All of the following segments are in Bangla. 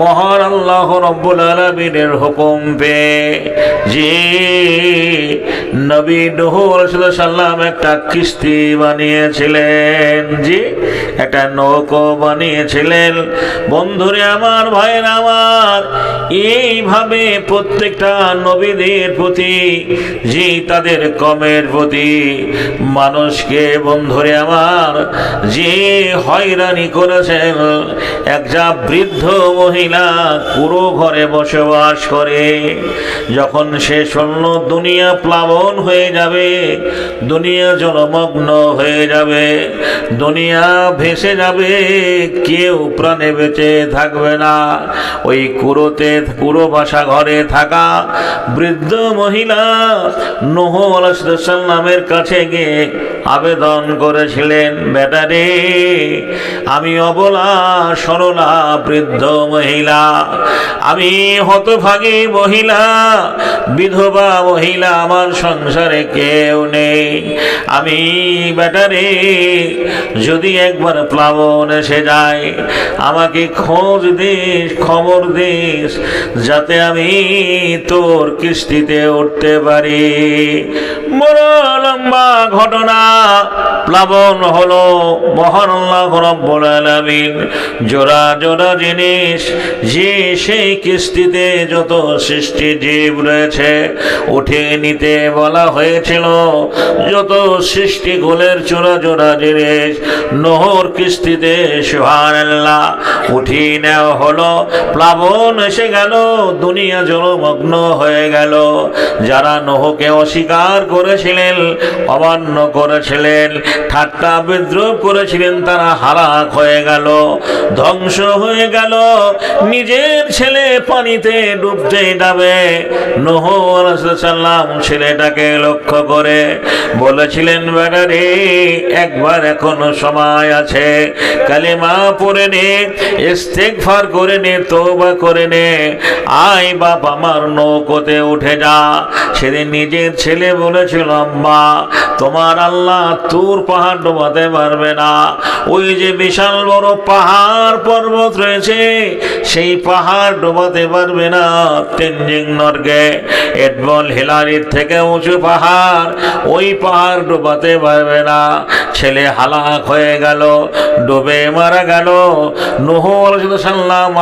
মহান আল্লাহ রব্বুল আলমিনের হুকুম পেয়ে যে নবী নহর সাল্লাম একটা কিস্তি বানিয়েছিলেন, জি, একটা নৌকো বানিয়েছিলেন। বন্ধুরে আমার, ভাইয়ের আমার, এইভাবে প্রত্যেকটা নবীদের প্রতি যে তাদের কমের প্রতি মানুষকে বন্ধুরে আমার যে হয়রানি করেছেন। একটা বৃদ্ধ মহিলা পুরো ঘরে বসবাস করে। যখন সে শূন্য দুনিয়া প্লাবন হয়ে যাবে, দুনিয়া জলমগ্ন হয়ে যাবে, দুনিয়া ভেসে যাবে, কেউ প্রাণে বেঁচে থাকবে না। ওই কুরোতে কুড়ো বাসা ঘরে থাকা বৃদ্ধ মহিলা নোহ আলাইসাল্লামের কাছে গিয়ে আবেদন করেছিলেন বেটারে আমি অবলা সরলা বৃদ্ধ মহিলা। আমি হতভাগী মহিলা, বিধবা মহিলা, আমার সংসারে কেউ নেই। আমি বেটারে যদি একবার প্লাবন এসে যায়, আমাকে খোঁজ দিস, খবর দিস, যাতে আমি তোর কিস্তিতে উঠতে পারি। লম্বা ঘটনা, প্লাবন হলো মহান আল্লাহ রব্বুল আলামিন। জোড়া জোড়া জিনিস, যে সেই কিস্তিতে যত সৃষ্টি জীব রয়েছে, উঠে নিতে বলা হয়েছিল, যত সৃষ্টি গোলের চোরা জোড়া জিনিস, নহর কিস্তিতে সুবহানাল্লাহ উঠিয়ে নেওয়া হলো। প্লাবন এসে গেল, দুনিয়া জলমগ্ন হয়ে গেল। যারা নহকে অস্বীকার করেছিলেন, অমান্য করেছিলেন, ঠাট্টা বিদ্রোহ করেছিলেন, তারা হারাক হয়ে গেল। ধ্বংস হয়ে গেল। নিজের ছেলে পানিতে ডুবতে যাবে। নোহ ছেলেটাকে লক্ষ্য করে বলেছিলেন বেড়ারে একবার এখনও সময় আছে। কালিমা পড়ে নে, ইস্তেগফার করে নে তোবা করে নে। আয় বাপ, আমার নৌকোতে উঠে যা। সেদিন নিজের ছেলে বলেছিল, আম্মা, তোমার আল্লাহ তোর পাহাড় ডোবাতে পারবে না। ওই যে বিশাল বড় পাহাড় পর্বত রয়েছে, সেই পাহাড় ডোবাতে পারবে না। তেনজিং নর্গে এডবল হিলারির থেকে উঁচু পাহাড়, ওই পাহাড় ডোবাতে পারবে না। ছেলে হালাক হয়ে গেল, ডুবে মারা গেল। নুহ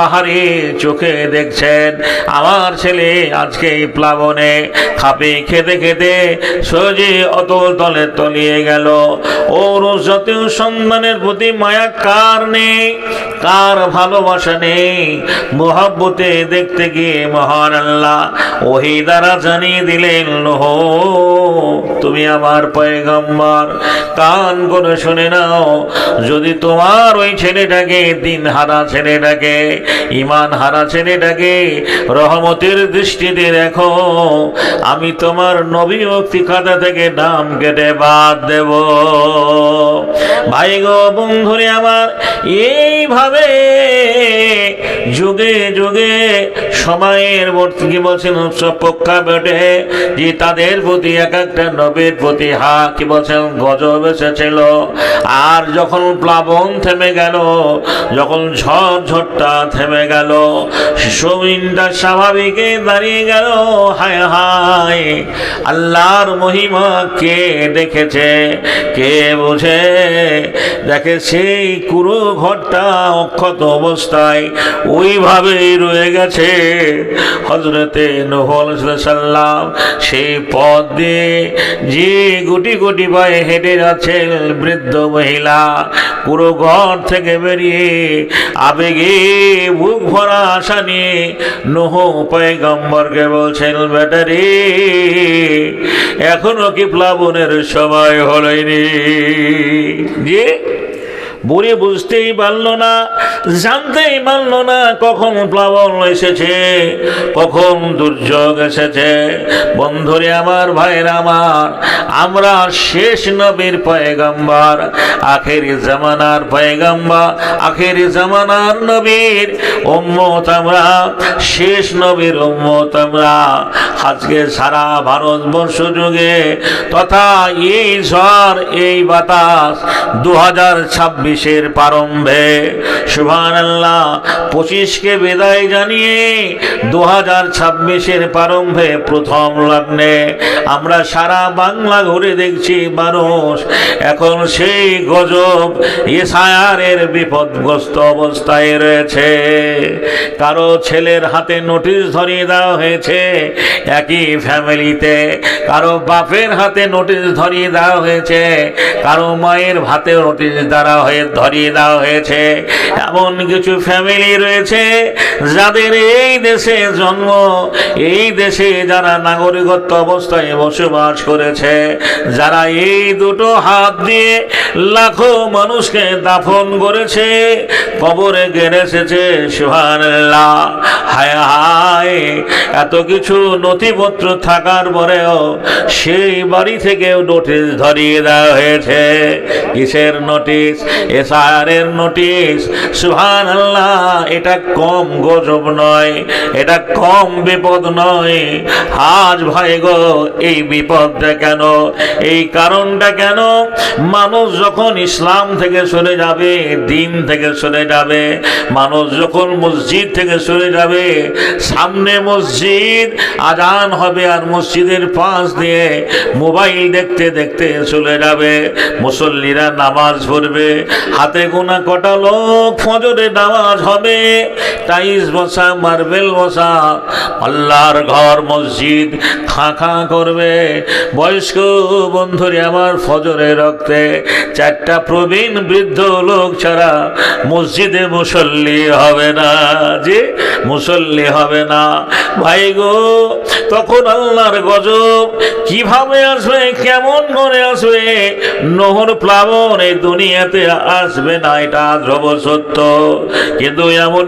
আহারি চোখে দেখছেন, আমার ছেলে আজকে প্লাবনে খাপে খেতে খেতে সোজে অতল তলে তলিয়ে গেল। ওর জাতীয় সম্মানের প্রতি মায়া কার নেই? কার ভালোবাসা নেই? মোহাব্বতে দেখতে গিয়ে মহান আল্লাহ ওহি দ্বারা জানিয়ে দিলেন লোহ তুমি আমার পয়গম্বর। কান করে শুনে নাও, যদি তোমার ওই ছেলেটাকে, দিন হারা ছেলেটাকে, ইমান হারা ছেলেটাকে রহমতের দৃষ্টিতে দেখো, আমি তোমার নবী ভক্তি খাতা থেকে নাম কেটে বাদ দেব। ভাই গো বন্ধুরে আমার, এইভাবে যুগে যুগে সময়ের কি বলছেন, উৎসব পক্ষা বেটে, যে তাদের প্রতি এক একটা নবীর প্রতি হা কি বলছেন, গজব এসেছিল আর যখন প্লাবন থেমে গেল, যখন ঝড় ঝড়টা থেমে গেল জমিনটা স্বাভাবিকে দাঁড়িয়ে গেল। হায় হায়, আল্লাহর মহিমা কে দেখেছে? কে বুঝে? দেখে সেই কুরো ঘরটা অক্ষত অবস্থায় ওইভাবেই রয়ে গেছে। হজরতে নহল সাল্লাম সেই পথ দিয়ে যে গুটি গুটি পায়ে হেঁটে যাচ্ছেন বৃদ্ধ মহিলা। পুরো ঘর থেকে বেরিয়ে আবেগে বুক ভরা আশা নিয়ে নোহ পয়গম্বরকে বলছেন, ব্যাটারি, এখনও কি প্লাবনের সময় হলেনি যে বুড়ি বুঝতেই পারল না, জানতেই পারল না কখন প্লাবন এসেছে, কখন দুর্যোগ এসেছে। বন্ধুরে আমার, ভাইয়ের আমার, আমরা শেষ নবীর পয়গম্বর, আখের জামানার পয়গম্বর, আখের জামানার নবীর উম্মত আমরা, শেষ নবীর উম্মত আমরা। আজকে সারা ভারতবর্ষ যুগে তথা এই ঝড়, এই বাতাস দু হাজার ছাব্বিশ ছাব্বিশের প্রারম্ভে সুভান আল্লাহ পঁচিশকে বিদায় জানিয়ে দু হাজার ছাব্বিশের প্রারম্ভে প্রথম লগ্নে আমরা সারা বাংলা ঘুরে দেখছি মানুষ। এখন সেই গজব ইসায়ারের বিপদগ্রস্ত অবস্থায় রয়েছে। কারও ছেলের হাতে নোটিশ ধরিয়ে দেওয়া হয়েছে, একই ফ্যামিলিতে। কারও বাপের হাতে নোটিশ ধরিয়ে দেওয়া হয়েছে, কারও মায়ের হাতে নোটিশ দ্বারা হয়ে ধরিয়ে দেওয়া হয়েছে। এমন কিছু ফ্যামিলি রয়েছে যাদের এই দেশে জন্ম, এই দেশে যারা নাগরিকত্ব অবস্থায় বসবাস করেছে, যারা এই দুটো হাত দিয়ে লাখো মানুষকে দাফন করেছে, কবরে গেড়েছে সুবহানাল্লাহ হায় হায়, এত কিছু নথিপত্র থাকার পরেও সেই বাড়ি থেকেও নোটিশ ধরিয়ে দেওয়া হয়েছে। কিসের নোটিশ? এসআরের নোটিশ। সুহান আল্লাহ এটা কম গজব নয়, এটা কম বিপদ নয়। আজ ভাই গো, এই বিপদটা কেন? এই কারণটা কেন? মানুষ যখন ইসলাম থেকে সরে যাবে, দিন থেকে সরে যাবে, মানুষ যখন মসজিদ থেকে সরে যাবে। সামনে মসজিদ, আজান হবে আর মসজিদের পাশ দিয়ে মোবাইল দেখতে দেখতে চলে যাবে। মুসল্লিরা নামাজ পড়বে। হাতে গোনা কটা লোক ফজরে নামাজ হবে। টাইস বসা, মার্বেল বসা, আল্লাহর ঘর, মসজিদ খাঁ খাঁ করবে। বয়স্ক বন্ধুরে, আমার ফজরে রক্তে চারটা প্রবীণ বৃদ্ধ লোক ছাড়া মসজিদে মুসল্লি হবে না। যে মুসল্লি হবে না। ভাই গো, তখন আল্লাহর গজব কীভাবে আসবে, কেমন করে আসবে? নহর প্লাবন এই দুনিয়াতে আসবে না, এটা ধ্রব সত্য। কিন্তু এমন